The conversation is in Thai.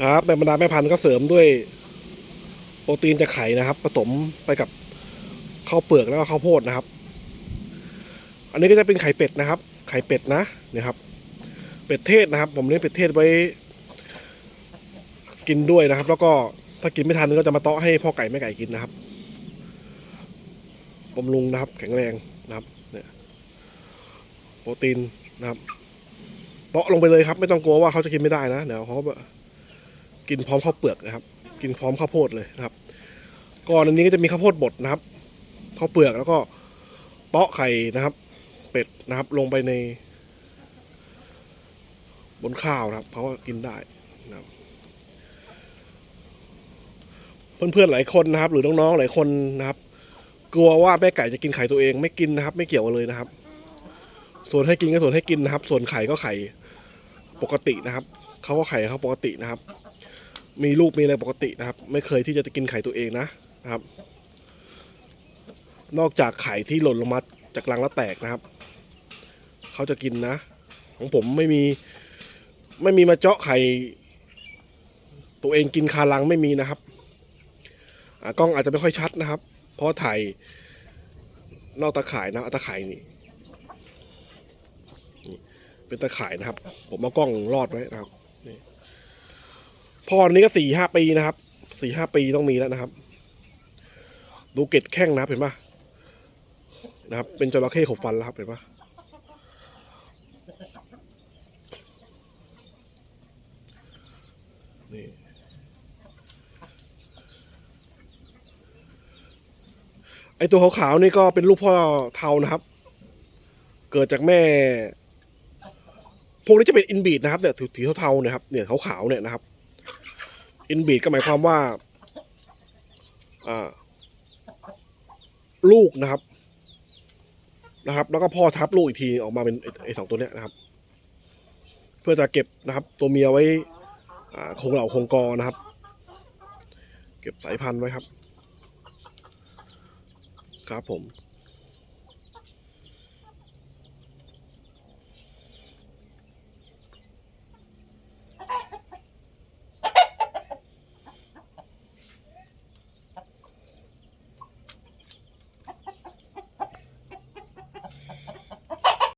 ครับในบรรดาแม่พันธุ์ก็เสริมด้วยโปรตีนจากไข่นะครับ ผสมไปกับข้าวเปลือกแล้วก็ข้าวโพดนะครับ อันนี้ก็จะเป็นไข่เป็ดนะครับ ไข่เป็ดนะเนี่ยครับ เป็ดเทศนะครับ ผมเลี้ยงเป็ดเทศไว้ กินด้วยนะครับ แล้วก็ถ้ากินไม่ทันก็จะมาเตาะให้พ่อไก่แม่ไก่กินนะครับบำรุงนะครับ แข็งแรงนะครับเนี่ยโปรตีนนะครับเตาะลงไปเลยครับ ไม่ต้องกลัวว่าเขาจะกินไม่ได้นะเดี๋ยวเขาแบบ กินพร้อมข้าวเปลือกนะครับ กินพร้อมข้าวโพดเลยนะครับก่อนอันนี้ก็จะมีข้าวโพดบดนะครับข้าวเปลือกแล้วก็เตาะไข่นะครับ เป็ดนะครับ ลงไปใน บนข้าวนะครับเขาก็กินได้นะครับเพื่อนๆหลายคนนะครับ หรือน้องๆหลายคนนะครับ กลัวว่าแม่ไก่จะกินไข่ตัวเองไม่กินนะครับ ไม่เกี่ยวเลยนะครับ ส่วนให้กินก็ส่วนให้กินนะครับ ส่วนไข่ก็ไข่ปกตินะครับเขาก็ไข่เขาปกตินะครับ มีลูกมีอะไรปกตินะครับ ไม่เคยที่จะกินไข่ตัวเองนะนะครับ นอกจากไข่ที่หล่นลงมาจากรังแล้วแตกนะครับ เขาจะกินนะ ของผมไม่มีไม่มีมาเจาะไข่ตัวเองกินคารังไม่มีนะครับกล้องอาจจะไม่ค่อยชัดนะครับ เพราะถ่ายนอกตาข่ายนะตาข่ายนี่นี่เป็นตาข่ายนะครับ ผมเอากล้องรอดไว้นะครับนี่ พ่ออันนี้ก็สี่ห้าปีนะครับสี่ห้าปีต้องมีแล้วนะครับ ดูเกล็ดแข้งนะครับเห็นปะนะครับ เป็นจระเข้ขบฟันแล้วครับเห็นปะนี่ไอตัวขาวๆนี่ก็เป็นลูกพ่อเทานะครับ เกิดจากแม่ พวกนี้จะเป็นอินบีดนะครับเนี่ยถีเทาๆนี่ยครับเนี่ยขาวๆเนี่ยนะครับ อินบีดก็หมายความว่าลูกนะครับ นะครับ แล้วก็พ่อทับลูกอีกทีออกมาเป็นไอ้สองตัวเนี้ยนะครับ เพื่อจะเก็บนะครับ ตัวเมียไว้คงเหล่าคงกอนะครับ เก็บสายพันธุ์ไว้ครับ ครับผม